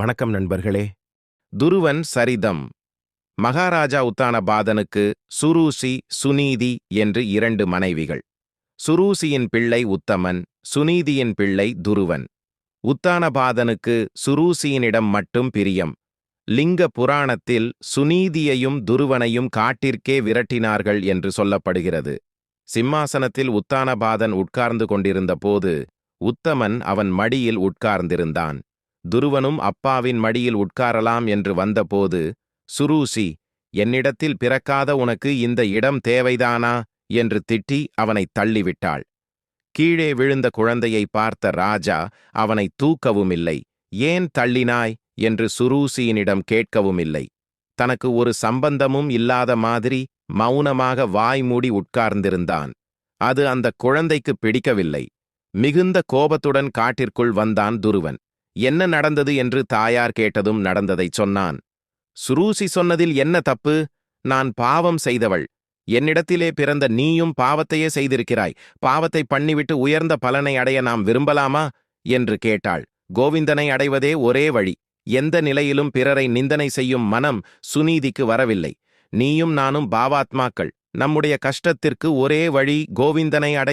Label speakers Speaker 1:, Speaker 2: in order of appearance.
Speaker 1: வணக்கம் நண்பர்களே. துருவன் சரிதம். மகாராஜா உத்தானபாதனுக்கு சுரூசி சுனீதி என்று இரண்டு மனைவிகள். சுரூசியின் பிள்ளை உத்தமன் சுனீதியின் பிள்ளை துருவன். உத்தானபாதனுக்கு சுரூசியினிடம் மட்டும் பிரியம். லிங்க புராணத்தில் சுனீதியையும் துருவனையும் காட்டிற்கே விரட்டினார்கள் என்று சொல்லப்படுகிறது. சிம்மாசனத்தில் உத்தானபாதன் உட்கார்ந்து கொண்டிருந்த போது உத்தமன் அவன் மடியில் உட்கார்ந்திருந்தான். துருவனும் அப்பாவின் மடியில் உட்காரலாம் என்று வந்தபோது சுரூசி என்னிடத்தில் பிறக்காத உனக்கு இந்த இடம் தேவைதானா? என்று திட்டி அவனை தள்ளிவிட்டாள். கீழே விழுந்த குழந்தையை பார்த்த ராஜா அவனை தூக்கவுமில்லை. ஏன் தள்ளினாய்? என்று சுரூசியினிடம் கேட்கவுமில்லை. தனக்கு ஒரு சம்பந்தமும் இல்லாத மாதிரி மௌனமாக வாய் மூடி உட்கார்ந்திருந்தான். அது அந்த குழந்தைக்கு பிடிக்கவில்லை. மிகுந்த கோபத்துடன் காட்டிற்குள் வந்தான் துருவன். என்ன நடந்தது என்று தாயார் கேட்டதும் நடந்ததைச் சொன்னான். சுரூசி சொன்னதில் என்ன தப்பு? நான் பாவம் செய்தவள். என்னிடத்திலே பிறந்த நீயும் பாவத்தையே செய்திருக்கிறாய். பாவத்தை பண்ணிவிட்டு உயர்ந்த பலனை அடைய நாம் விரும்பலாமா? என்று கேட்டாள். கோவிந்தனை அடைவதே ஒரே வழி. எந்த நிலையிலும் பிறரை நிந்தனை செய்யும் மனம் சுனீதிக்கு வரவில்லை. நீயும் நானும் பாவாத்மாக்கள். நம்முடைய கஷ்டத்திற்கு ஒரே வழி கோவிந்தனை அடை